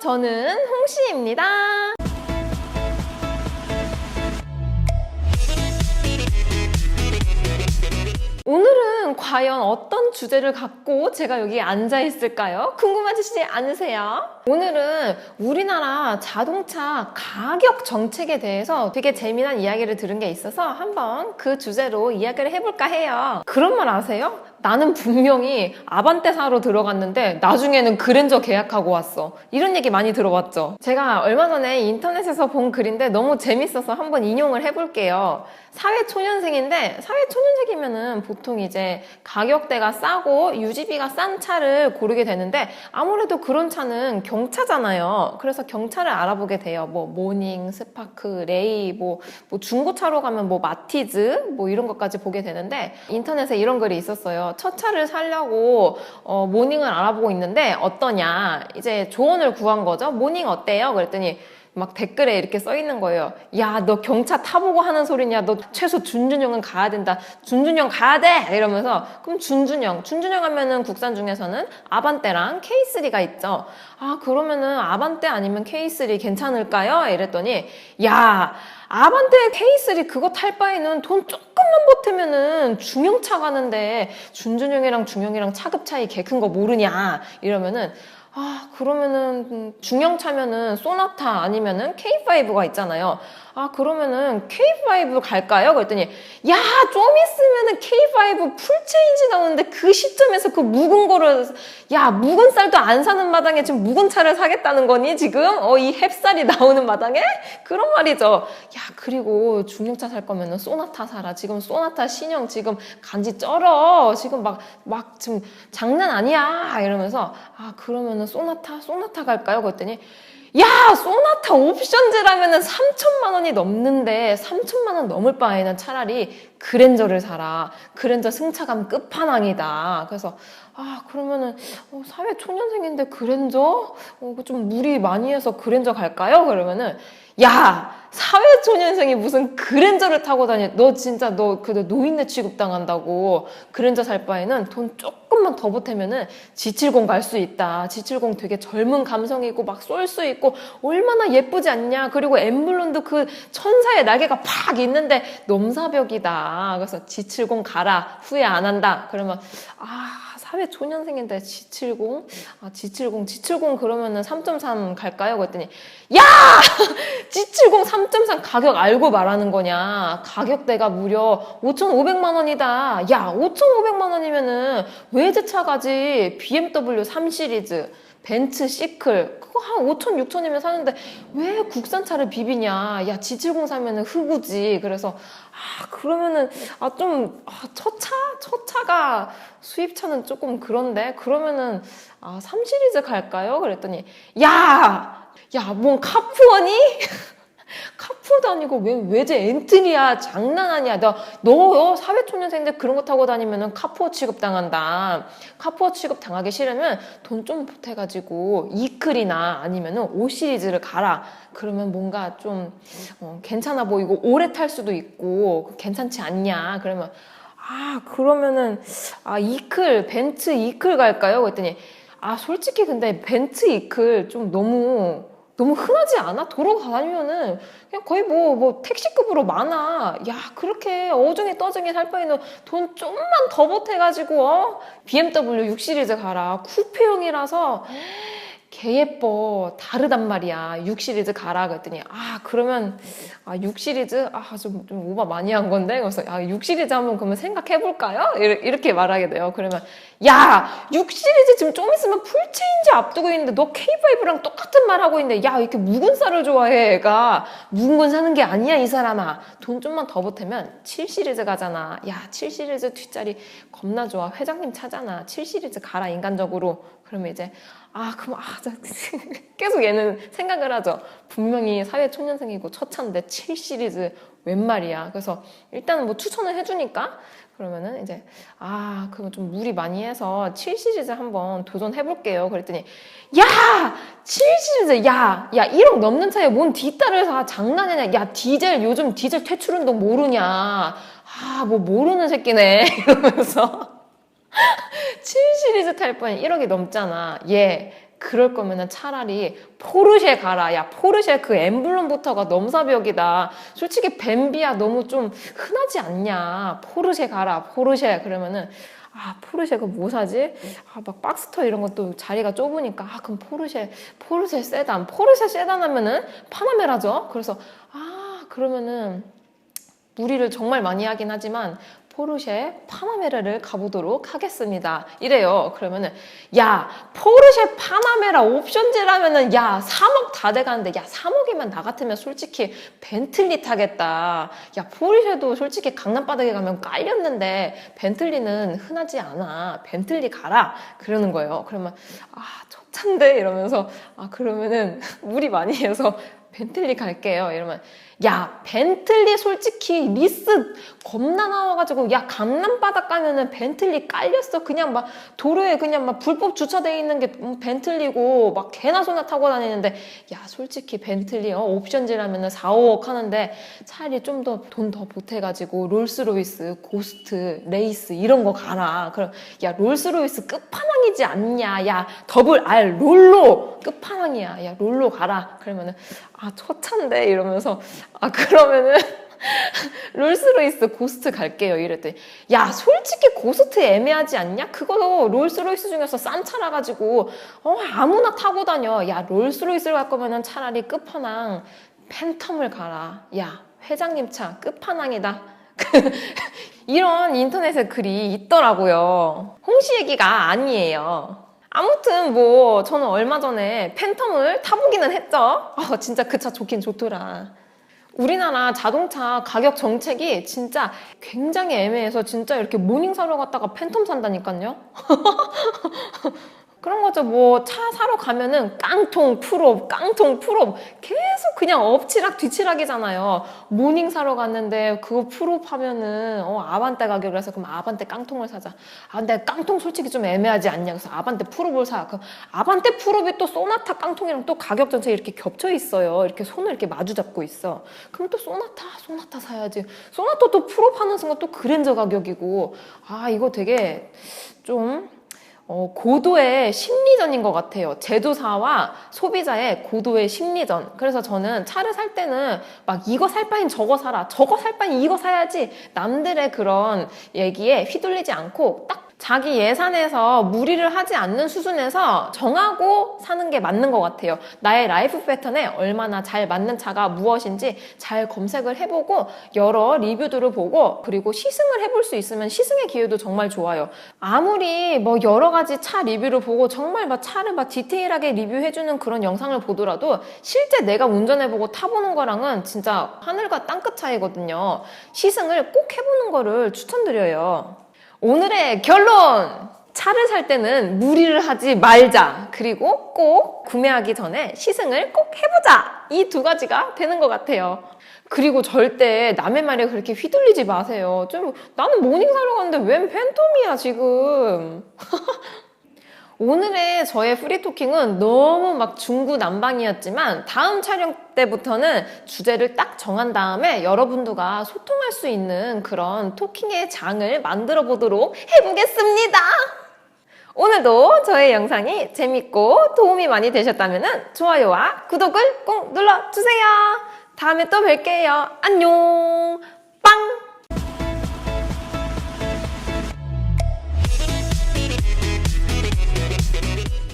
저는 홍시입니다. 오늘은 과연 어떤 주제를 갖고 제가 여기 앉아 있을까요? 궁금하시지 않으세요? 오늘은 우리나라 자동차 가격 정책에 대해서 되게 재미난 이야기를 들은 게 있어서 한번 그 주제로 이야기를 해볼까 해요. 그런 말 아세요? 나는 분명히 아반떼사로 들어갔는데 나중에는 그랜저 계약하고 왔어. 이런 얘기 많이 들어봤죠? 제가 얼마 전에 인터넷에서 본 글인데 너무 재밌어서 한번 인용을 해볼게요. 사회초년생인데 사회초년생이면은 보통 이제 가격대가 싸고 유지비가 싼 차를 고르게 되는데 아무래도 그런 차는 경차잖아요. 그래서 경차를 알아보게 돼요. 뭐 모닝, 스파크, 레이, 뭐, 뭐 중고차로 가면 뭐 마티즈 뭐 이런 것까지 보게 되는데 인터넷에 이런 글이 있었어요. 첫 차를 사려고 어, 모닝을 알아보고 있는데 어떠냐 이제 조언을 구한 거죠. 모닝 어때요? 그랬더니 막 댓글에 이렇게 써 있는 거예요. 야, 너 경차 타보고 하는 소리냐? 너 최소 준준형은 가야 된다. 준준형 가야 돼! 이러면서, 그럼 준준형. 준준형 하면은 국산 중에서는 아반떼랑 K3가 있죠. 아, 그러면은 아반떼 아니면 K3 괜찮을까요? 이랬더니, 야, 아반떼 K3 그거 탈 바에는 돈 조금만 보태면은 중형차 가는데 준준형이랑 중형이랑 차급 차이 개 큰 거 모르냐? 이러면은, 아, 그러면은 음, 중형 차면은 소나타 아니면은 K5가 있잖아요. 아, 그러면은 K5 갈까요? 그랬더니 야, 좀 있으면은 K5 풀체인지 나오는데 그 시점에서 그 묵은 거를 야, 묵은 쌀도 안 사는 마당에 지금 묵은 차를 사겠다는 거니 지금? 어, 이 햅쌀이 나오는 마당에? 그런 말이죠. 야, 그리고 중형차 살 거면은 소나타 사라. 지금 소나타 신형 지금 간지 쩔어. 지금 막 막 지금 장난 아니야. 이러면서 아, 그러면 은 소나타 소나타 갈까요? 그랬더니 야, 소나타 옵션제라면은 3천만 원이 넘는데 3천만 원 넘을 바에는 차라리 그랜저를 사라. 그랜저 승차감 끝판왕이다. 그래서 아, 그러면은 어, 사회 초년생인데 그랜저? 어, 그좀 무리 많이 해서 그랜저 갈까요? 그러면은 야, 사회 초년생이 무슨 그랜저를 타고 다니? 너 진짜 너 그래도 노인네 취급 당한다고 그랜저 살 바에는 돈 조금만 더 보태면은 G70 갈 수 있다. G70 되게 젊은 감성이고 막 쏠 수 있고 얼마나 예쁘지 않냐. 그리고 엠블론도 그 천사의 날개가 팍 있는데 넘사벽이다. 그래서 G70 가라. 후회 안 한다. 그러면 아 사회 초년생인데 G70? 아 G70 G70 그러면은 3.3 갈까요? 그랬더니 야 G70 3.3 가격 알고 말하는 거냐? 가격대가 무려 5,500만 원이다. 야, 5,500만 원이면은 외제차 가지 BMW 3 시리즈, 벤츠 시클 그거 한 5천 6천이면 사는데 왜 국산차를 비비냐? 야, G70 사면은 흑우지. 그래서 아, 그러면은 아 좀 아, 첫 차? 첫 차가 수입차는 조금 그런데 그러면은 아, 3 시리즈 갈까요? 그랬더니 야! 야, 뭔 카푸어니? 카푸어도 아니고 왜 외제 엔트리야 장난하냐. 너, 너 사회초년생인데 그런 거 타고 다니면은 카푸어 취급 당한다. 카푸어 취급 당하기 싫으면 돈 좀 보태가지고 이클이나 아니면은 5 시리즈를 가라. 그러면 뭔가 좀 어, 괜찮아 보이고 오래 탈 수도 있고 괜찮지 않냐. 그러면 아 그러면은 아 이클 벤츠 이클 갈까요? 그랬더니 아 솔직히 근데 벤츠 이클 좀 너무 너무 흔하지 않아? 도로 다니면은 그냥 거의 뭐, 뭐 택시급으로 많아. 야, 그렇게 어중에 떠중에 살 바에는 돈 좀만 더 보태가지고, 어? BMW 6 시리즈 가라. 쿠페형이라서 개 예뻐. 다르단 말이야. 6 시리즈 가라. 그랬더니, 아, 그러면, 아, 6 시리즈? 아, 좀, 좀 오바 많이 한 건데? 그래서, 아, 6 시리즈 한번 그러면 생각해 볼까요? 이렇게, 이렇게 말하게 돼요. 그러면, 야! 6 시리즈 지금 좀 있으면 풀체인지 앞두고 있는데 너 K5랑 똑같은 말 하고 있는데, 야, 이렇게 묵은 쌀을 좋아해, 애가. 묵은 건 사는 게 아니야, 이 사람아. 돈 좀만 더 보태면 7 시리즈 가잖아. 야, 7 시리즈 뒷자리 겁나 좋아. 회장님 차잖아. 7 시리즈 가라, 인간적으로. 그러면 이제, 아, 그럼, 아, 저, 계속 얘는 생각을 하죠. 분명히 사회 초년생이고 첫 차인데 7 시리즈 웬 말이야. 그래서 일단은 뭐 추천을 해주니까 그러면은 이제, 아, 그러면 좀 무리 많이 해서 7 시리즈 한번 도전해 볼게요. 그랬더니, 야! 7 시리즈, 야! 야, 1억 넘는 차에 뭔 뒷달을 사. 장난이냐. 야, 디젤, 요즘 디젤 퇴출 운동 모르냐. 아, 뭐 모르는 새끼네. 이러면서. 7 시리즈 탈 바엔 1억이 넘잖아. 얘 그럴 거면은 차라리 포르쉐 가라. 야, 포르쉐 그 엠블럼부터가 넘사벽이다. 솔직히 뱀비야 너무 좀 흔하지 않냐. 포르쉐 가라. 포르쉐. 그러면은 아, 포르쉐 그뭐 사지? 아, 막 박스터 이런 것도 자리가 좁으니까 아, 그럼 포르쉐, 포르쉐 세단. 포르쉐 세단 하면은 파나메라죠. 그래서 아, 그러면은 무리를 정말 많이 하긴 하지만 포르쉐 파나메라를 가보도록 하겠습니다. 이래요. 그러면은 야 포르쉐 파나메라 옵션제라면은 야 3억 다 돼가는데 야 3억이면 나 같으면 솔직히 벤틀리 타겠다. 야 포르쉐도 솔직히 강남 바닥에 가면 깔렸는데 벤틀리는 흔하지 않아. 벤틀리 가라. 그러는 거예요. 그러면 아 첫찬데 이러면서 아 그러면은 무리 많이 해서 벤틀리 갈게요. 이러면 야 벤틀리 솔직히 리스 겁나 나와가지고 야 강남 바닥 가면은 벤틀리 깔렸어. 그냥 막 도로에 그냥 막 불법 주차돼 있는 게 음, 벤틀리고 막 개나 소나 타고 다니는데 야 솔직히 벤틀리 어, 옵션제라면은 4, 5억 하는데 차라리 좀 더돈더 보태가지고 롤스로이스 고스트 레이스 이런 거 가라. 그럼 야 롤스로이스 끝판왕이지 않냐? 야 더블 R 롤로 끝판왕이야. 야 롤로 가라. 그러면은 아 첫차인데? 이러면서 아 그러면은 롤스로이스 고스트 갈게요 이랬더니 야 솔직히 고스트 애매하지 않냐? 그거 롤스로이스 중에서 싼 차라 가지고 어 아무나 타고 다녀 야 롤스로이스를 갈 거면은 차라리 끝판왕 팬텀을 가라 야 회장님 차 끝판왕이다 이런 인터넷에 글이 있더라고요 홍시 얘기가 아니에요 아무튼 뭐 저는 얼마 전에 팬텀을 타보기는 했죠. 아 진짜 그 차 좋긴 좋더라. 우리나라 자동차 가격 정책이 진짜 굉장히 애매해서 진짜 이렇게 모닝 사러 갔다가 팬텀 산다니까요. 그런 거죠. 뭐 차 사러 가면은 깡통 풀업, 깡통 풀업 계속 그냥 엎치락 뒤치락이잖아요. 모닝 사러 갔는데 그거 풀업 하면은 어 아반떼 가격을 해서 그럼 아반떼 깡통을 사자. 아 근데 깡통 솔직히 좀 애매하지 않냐. 그래서 아반떼 풀업을 사. 그 아반떼 풀업이 또 소나타 깡통이랑 또 가격 전체 이렇게 겹쳐 있어요. 이렇게 손을 이렇게 마주 잡고 있어. 그럼 또 소나타, 소나타 사야지. 소나타 또 풀업 하는 순간 또 그랜저 가격이고. 아 이거 되게 좀 어, 고도의 심리전인 것 같아요. 제조사와 소비자의 고도의 심리전. 그래서 저는 차를 살 때는 막 이거 살 바엔 저거 사라. 저거 살 바엔 이거 사야지. 남들의 그런 얘기에 휘둘리지 않고 딱 자기 예산에서 무리를 하지 않는 수준에서 정하고 사는 게 맞는 것 같아요. 나의 라이프 패턴에 얼마나 잘 맞는 차가 무엇인지 잘 검색을 해보고 여러 리뷰들을 보고 그리고 시승을 해볼 수 있으면 시승의 기회도 정말 좋아요. 아무리 뭐 여러 가지 차 리뷰를 보고 정말 막 차를 막 디테일하게 리뷰해주는 그런 영상을 보더라도 실제 내가 운전해보고 타보는 거랑은 진짜 하늘과 땅끝 차이거든요. 시승을 꼭 해보는 거를 추천드려요. 오늘의 결론! 차를 살 때는 무리를 하지 말자. 그리고 꼭 구매하기 전에 시승을 꼭 해보자. 이 두 가지가 되는 것 같아요. 그리고 절대 남의 말에 그렇게 휘둘리지 마세요. 좀 나는 모닝 사러 갔는데 웬 팬텀이야 지금. 오늘의 저의 프리토킹은 너무 막 중구난방이었지만 다음 촬영 때부터는 주제를 딱 정한 다음에 여러분들과 소통할 수 있는 그런 토킹의 장을 만들어 보도록 해보겠습니다. 오늘도 저의 영상이 재밌고 도움이 많이 되셨다면 좋아요와 구독을 꼭 눌러주세요. 다음에 또 뵐게요. 안녕! 빵!